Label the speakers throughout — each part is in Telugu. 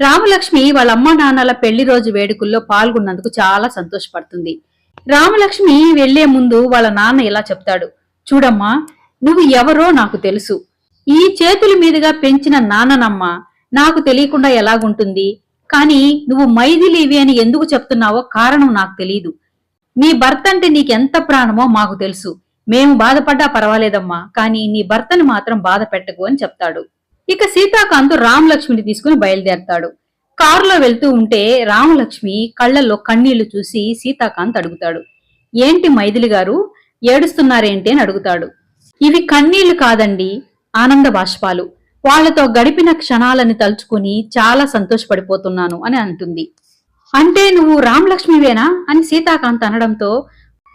Speaker 1: రామలక్ష్మి వాళ్ళ అమ్మా నాన్నల పెళ్ళి రోజు వేడుకల్లో పాల్గొన్నందుకు చాలా సంతోషపడుతుంది. రామలక్ష్మి వెళ్ళే ముందు వాళ్ళ నాన్న ఇలా చెప్తాడు. చూడమ్మా నువ్వు ఎవరో నాకు తెలుసు. ఈ చేతుల మీదుగా పెంచిన నాన్ననమ్మ నాకు తెలియకుండా ఎలాగుంటుంది? కానీ నువ్వు మైథిలివి అని ఎందుకు చెప్తున్నావో కారణం నాకు తెలియదు నీ భర్త అంటే నీకెంత ప్రాణమో మాకు తెలుసు. మేము బాధపడ్డా పర్వాలేదమ్మా కానీ నీ భర్తను మాత్రం బాధ పెట్టకు అని చెప్తాడు. ఇక సీతాకాంత్ రామలక్ష్మిని తీసుకుని బయలుదేరతాడు. కారులో వెళ్తూ ఉంటే రామలక్ష్మి కళ్ళల్లో కన్నీళ్ళు చూసి సీతాకాంత్ అడుగుతాడు. ఏంటి మైథిలి గారు? ఏడుస్తున్నారేంటి? అని అడుగుతాడు. ఇవి కన్నీళ్ళు కాదండి ఆనంద బాష్పాలు. వాళ్ళతో గడిపిన క్షణాలని తలుచుకుని చాలా సంతోషపడిపోతున్నాను అని అంటుంది. అంటే నువ్వు రామలక్ష్మివేనా? అని సీతాకాంత్ అనడంతో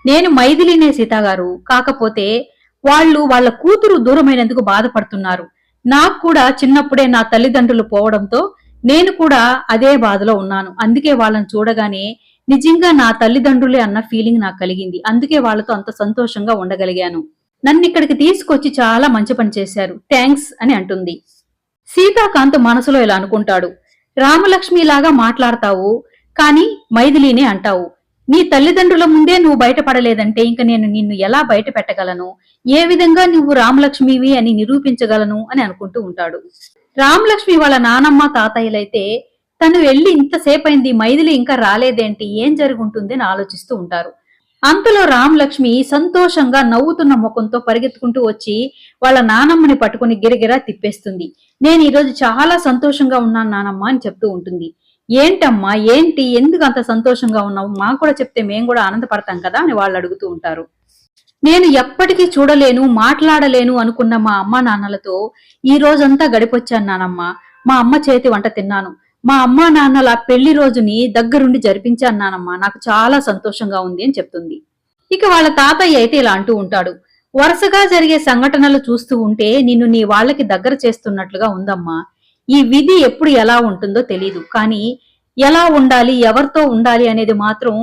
Speaker 1: నేను మైథిలినే సీతాగారు. కాకపోతే వాళ్ళు వాళ్ళ కూతురు దూరమైనందుకు బాధపడుతున్నారు. నాకు కూడా చిన్నప్పుడే నా తల్లిదండ్రులు పోవడంతో నేను కూడా అదే బాధలో ఉన్నాను. అందుకే వాళ్ళని చూడగానే నిజంగా నా తల్లిదండ్రులే అన్న ఫీలింగ్ నాకు కలిగింది. అందుకే వాళ్ళతో అంత సంతోషంగా ఉండగలిగాను. నన్ను ఇక్కడికి తీసుకొచ్చి చాలా మంచి పని చేశారు. థ్యాంక్స్ అని అంటుంది. సీతాకాంత్ మనసులో ఇలా అనుకుంటాడు. రామలక్ష్మిలాగా మాట్లాడతావు కానీ మైథిలీనే అంటావు. నీ తల్లిదండ్రుల ముందే నువ్వు బయటపడలేదంటే ఇంక నేను నిన్ను ఎలా బయట పెట్టగలను ఏ విధంగా నువ్వు రామలక్ష్మివి అని నిరూపించగలను అని అనుకుంటూ ఉంటాడు. రామలక్ష్మి వాళ్ళ నానమ్మ తాతయ్యలైతే తను వెళ్ళి ఇంతసేపు అయింది మైథిలి ఇంకా రాలేదేంటి ఏం జరుగుంటుంది అని ఆలోచిస్తూ ఉంటారు. అంతలో రామలక్ష్మి సంతోషంగా నవ్వుతున్న ముఖంతో పరిగెత్తుకుంటూ వచ్చి వాళ్ళ నానమ్మని పట్టుకుని గిరగిరా తిప్పేస్తుంది. నేను ఈరోజు చాలా సంతోషంగా ఉన్నాను నానమ్మ అని చెప్తూ ఉంటుంది. ఏంటమ్మా ఏంటి ఎందుకు అంత సంతోషంగా ఉన్నావు? మాకు కూడా చెప్తే మేము కూడా ఆనందపడతాం కదా అని వాళ్ళు అడుగుతూ ఉంటారు. నేను ఎప్పటికీ చూడలేను మాట్లాడలేను అనుకున్న మా అమ్మ నాన్నలతో ఈ రోజంతా గడిపొచ్చాను నానమ్మ. మా అమ్మ చేతి వంట తిన్నాను. మా అమ్మా నాన్నల పెళ్ళి రోజుని దగ్గరుండి జరిపించాను నానమ్మ. నాకు చాలా సంతోషంగా ఉంది అని చెప్తుంది. ఇక వాళ్ళ తాతయ్య అయితే ఇలా అంటూ ఉంటాడు. వరుసగా జరిగే సంఘటనలు చూస్తూ ఉంటే నిన్ను నీ వాళ్ళకి దగ్గర చేస్తున్నట్లుగా ఉందమ్మా. ఈ విధి ఎప్పుడు ఎలా ఉంటుందో తెలియదు కానీ ఎలా ఉండాలి ఎవరితో ఉండాలి అనేది మాత్రం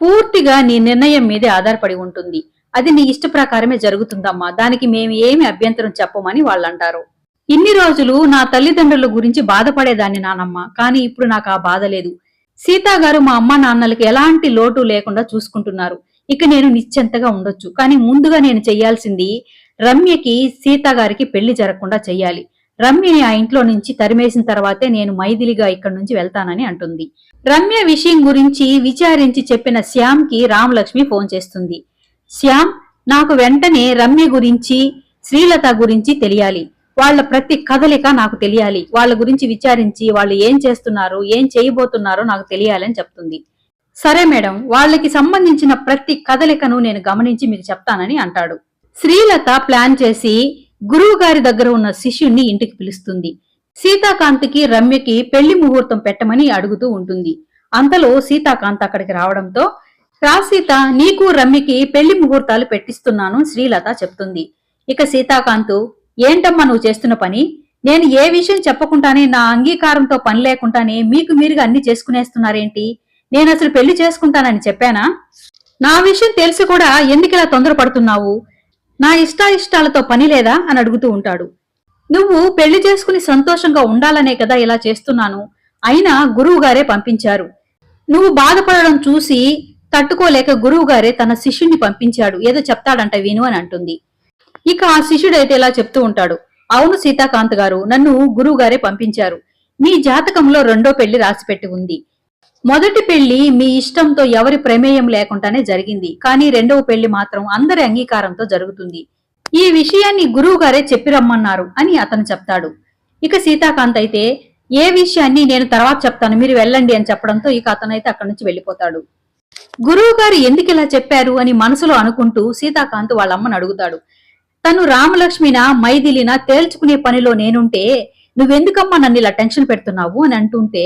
Speaker 1: పూర్తిగా నీ నిర్ణయం మీదే ఆధారపడి ఉంటుంది. అది నీ ఇష్ట ప్రకారమే జరుగుతుందమ్మా. దానికి మేము ఏమి అభ్యంతరం చెప్పమని వాళ్ళు అంటారు ఇన్ని రోజులు నా తల్లిదండ్రుల గురించి బాధపడేదాన్ని నానమ్మ. కానీ ఇప్పుడు నాకు ఆ బాధ లేదు. సీతా గారు మా అమ్మ నాన్నలకి ఎలాంటి లోటు లేకుండా చూసుకుంటున్నారు. ఇక నేను నిశ్చింతగా ఉండొచ్చు. కానీ ముందుగా నేను చెయ్యాల్సింది రమ్యకి సీతా గారికి పెళ్ళి జరగకుండా చెయ్యాలి రమ్యని ఆ ఇంట్లో నుంచి తరిమేసిన తర్వాతే నేను మైథిలిగా ఇక్కడి నుంచి వెళ్తానని అంటుంది. రమ్య విషయం గురించి విచారించి చెప్పిన శ్యామ్కి రామలక్ష్మి ఫోన్ చేస్తుంది. శ్యామ్ నాకు వెంటనే రమ్య గురించి శ్రీలత గురించి తెలియాలి. వాళ్ళ ప్రతి కదలిక నాకు తెలియాలి. వాళ్ళ గురించి విచారించి వాళ్ళు ఏం చేస్తున్నారు ఏం చేయబోతున్నారో నాకు తెలియాలని చెప్తుంది. సరే మేడం వాళ్ళకి సంబంధించిన ప్రతి కదలికను నేను గమనించి మీకు చెప్తానని అంటాడు. శ్రీలత ప్లాన్ చేసి గురువు గారి దగ్గర ఉన్న శిష్యుణ్ణి ఇంటికి పిలుస్తుంది. సీతాకాంత్కి రమ్యకి పెళ్ళి ముహూర్తం పెట్టమని అడుగుతూ ఉంటుంది. అంతలో సీతాకాంత్ అక్కడికి రావడంతో రా సీత నీకు రమ్యకి పెళ్ళి ముహూర్తాలు పెట్టిస్తున్నాను శ్రీలత చెప్తుంది. ఇక సీతాకాంత్ ఏంటమ్మా నువ్వు చేస్తున్న పని? నేను ఏ విషయం చెప్పకుండానే నా అంగీకారంతో పని లేకుండానే మీకు మీరుగా అన్ని చేసుకునేస్తున్నారేంటి? నేను అసలు పెళ్ళి చేసుకుంటానని చెప్పానా? నా విషయం తెలిసి కూడా ఎందుకు ఇలా తొందరపడుతున్నావు? నా ఇష్టాయిష్టాలతో పని లేదా? అని అడుగుతూ ఉంటాడు. నువ్వు పెళ్ళి చేసుకుని సంతోషంగా ఉండాలనే కదా ఇలా చేస్తున్నాను. అయినా గురువు గారే పంపించారు. నువ్వు బాధపడడం చూసి తట్టుకోలేక గురువు గారే తన శిష్యుణ్ణి పంపించాడు. ఏదో చెప్తాడంట విను అని అంటుంది. ఇక ఆ శిష్యుడైతే ఇలా చెప్తూ ఉంటాడు. అవును సీతాకాంత్ గారు నన్ను గురువు గారే పంపించారు. మీ జాతకంలో రెండో పెళ్ళి రాసిపెట్టి ఉంది. మొదటి పెళ్ళి మీ ఇష్టంతో ఎవరి ప్రమేయం లేకుండానే జరిగింది. కానీ రెండవ పెళ్ళి మాత్రం అందరి అంగీకారంతో జరుగుతుంది. ఈ విషయాన్ని గురువు గారే చెప్పి రమ్మన్నారు అని అతను చెప్తాడు. ఇక సీతాకాంత్ అయితే ఏ విషయాన్ని నేను తర్వాత చెప్తాను మీరు వెళ్ళండి అని చెప్పడంతో ఇక అతనైతే అక్కడి నుంచి వెళ్ళిపోతాడు. గురువు గారు ఎందుకు ఇలా చెప్పారు అని మనసులో అనుకుంటూ సీతాకాంత్ వాళ్ళ అమ్మను అడుగుతాడు. తను రామలక్ష్మిన మైథిలిన తేల్చుకునే పనిలో నేనుంటే నువ్వెందుకమ్మా నన్ను ఇలా టెన్షన్ పెడుతున్నావు అని అంటుంటే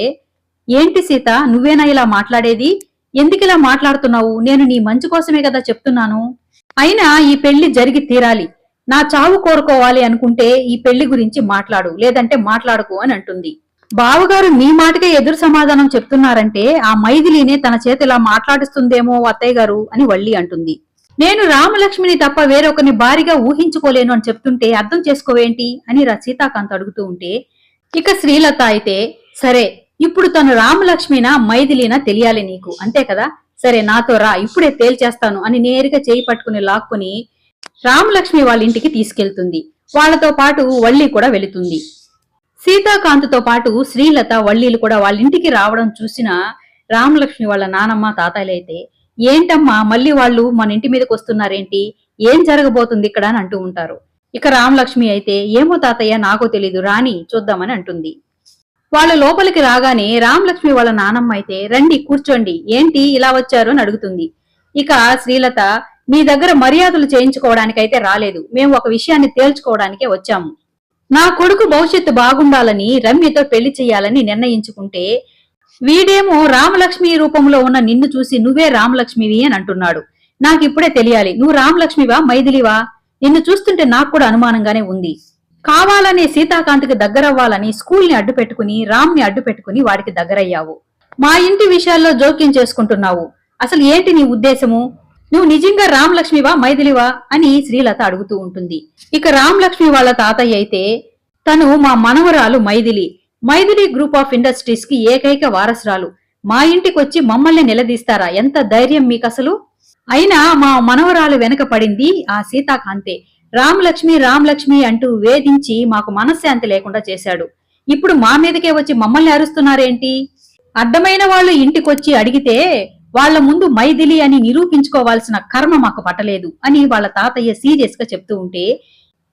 Speaker 1: ఏంటి సీత? నువ్వేనా ఇలా మాట్లాడేది? ఎందుకిలా మాట్లాడుతున్నావు? నేను నీ మంచి కోసమే కదా చెప్తున్నాను. అయినా ఈ పెళ్ళి జరిగి తీరాలి. నా చావు కోరుకోవాలి అనుకుంటే ఈ పెళ్ళి గురించి మాట్లాడు లేదంటే మాట్లాడుకు అని అంటుంది. బావగారు మీ మాటకే ఎదురు సమాధానం చెప్తున్నారంటే ఆ మైథిలినే తన చేతి ఇలా మాట్లాడిస్తుందేమో అత్తయ్య గారు అని వల్లి అంటుంది. నేను రామలక్ష్మిని తప్ప వేరొకరిని భారీగా ఊహించుకోలేను అని చెప్తుంటే అర్థం చేసుకోవేంటి అని రా సీతాకాంత్ అడుగుతూ ఉంటే ఇక శ్రీలత అయితే సరే ఇప్పుడు తను రామలక్ష్మినా మైథిలీనా తెలియాలి నీకు. అంతే కదా? సరే నాతో రా ఇప్పుడే తేల్చేస్తాను అని నేరుగా చేయి పట్టుకుని లాక్కుని రామలక్ష్మి వాళ్ళ ఇంటికి తీసుకెళ్తుంది. వాళ్ళతో పాటు వల్లి కూడా వెళుతుంది. సీతాకాంత్తో పాటు శ్రీలత వల్లీలు కూడా వాళ్ళ ఇంటికి రావడం చూసిన రామలక్ష్మి వాళ్ళ నానమ్మ తాతయ్యలైతే ఏంటమ్మా మళ్ళీ వాళ్ళు మన ఇంటి మీదకి వస్తున్నారేంటి? ఏం జరగబోతుంది ఇక్కడ? అని అంటూ ఉంటారు. ఇక రామలక్ష్మి అయితే ఏమో తాతయ్య నాకో తెలీదు రాని చూద్దామని అంటుంది. వాళ్ళ లోపలికి రాగానే రామలక్ష్మి వాళ్ళ నానమ్మ అయితే రండి కూర్చోండి. ఏంటి ఇలా వచ్చారు? అని అడుగుతుంది. ఇక శ్రీలత మీ దగ్గర మర్యాదలు చేయించుకోవడానికైతే రాలేదు. మేము ఒక విషయాన్ని తేల్చుకోవడానికే వచ్చాము. నా కొడుకు భవిష్యత్తు బాగుండాలని రమ్యతో పెళ్ళి చేయాలని నిర్ణయించుకుంటే వీడేమో రామలక్ష్మి రూపంలో ఉన్న నిన్ను చూసి నువ్వే రామలక్ష్మివి అని అంటున్నాడు. నాకు ఇప్పుడే తెలియాలి. నువ్వు రామలక్ష్మివా? మైథిలివా? నిన్ను చూస్తుంటే నాకు కూడా అనుమానంగానే ఉంది. కావాలనే సీతాకాంత్కి దగ్గరవ్వాలని స్కూల్ని అడ్డు పెట్టుకుని రామ్ని అడ్డు పెట్టుకుని వాడికి దగ్గరయ్యావు. మా ఇంటి విషయాల్లో జోక్యం చేసుకుంటున్నావు. అసలు ఏంటి నీ ఉద్దేశము? నువ్వు నిజంగా రామలక్ష్మివా మైథిలివా అని శ్రీలత అడుగుతూ ఉంటుంది. ఇక రామలక్ష్మి వాళ్ళ తాతయ్య అయితే తను మా మనవరాలు మైథిలి. మైథిలి గ్రూప్ ఆఫ్ ఇండస్ట్రీస్కి ఏకైక వారసురాలు. మా ఇంటికి వచ్చి మమ్మల్ని నిలదీస్తారా? ఎంత ధైర్యం మీకు అసలు అయినా మా మనవరాలు వెనక పడింది ఆ సీతాకాంతే. రామలక్ష్మి రామలక్ష్మి అంటూ వేధించి మాకు మనశ్శాంతి లేకుండా చేశాడు. ఇప్పుడు మా మీదకే వచ్చి మమ్మల్ని అరుస్తున్నారేంటి? అడ్డమైన వాళ్ళు ఇంటికొచ్చి అడిగితే వాళ్ళ ముందు మైథిలి అని నిరూపించుకోవాల్సిన కర్మ మాకు పట్టలేదు అని వాళ్ళ తాతయ్య సీరియస్గా చెప్తూ ఉంటే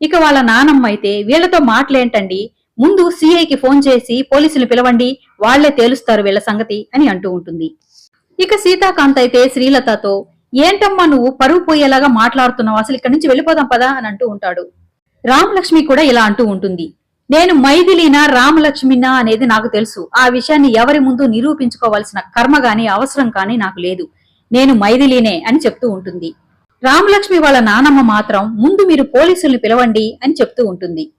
Speaker 1: ఇక వాళ్ళ నానమ్మ అయితే వీళ్ళతో మాటలేంటండి ముందు సిఐకి ఫోన్ చేసి పోలీసులు పిలవండి వాళ్ళే తేలుస్తారు వీళ్ళ సంగతి అని అంటూ ఉంటుంది. ఇక సీతాకాంత్ అయితే శ్రీలతతో ఏంటమ్మా నువ్వు పరువు పోయేలాగా మాట్లాడుతున్నావు? అసలు ఇక్కడి నుంచి వెళ్ళిపోదాం పదా అని అంటూ ఉంటాడు. రామలక్ష్మి కూడా ఇలా అంటూ ఉంటుంది. నేను మైథిలీనా రామలక్ష్మినా అనేది నాకు తెలుసు. ఆ విషయాన్ని ఎవరి ముందు నిరూపించుకోవాల్సిన కర్మ గాని అవసరం కానీ నాకు లేదు. నేను మైథిలీనే అని చెప్తూ ఉంటుంది. రామలక్ష్మి వాళ్ళ నానమ్మ మాత్రం ముందు మీరు పోలీసుల్ని పిలవండి అని చెప్తూ ఉంటుంది.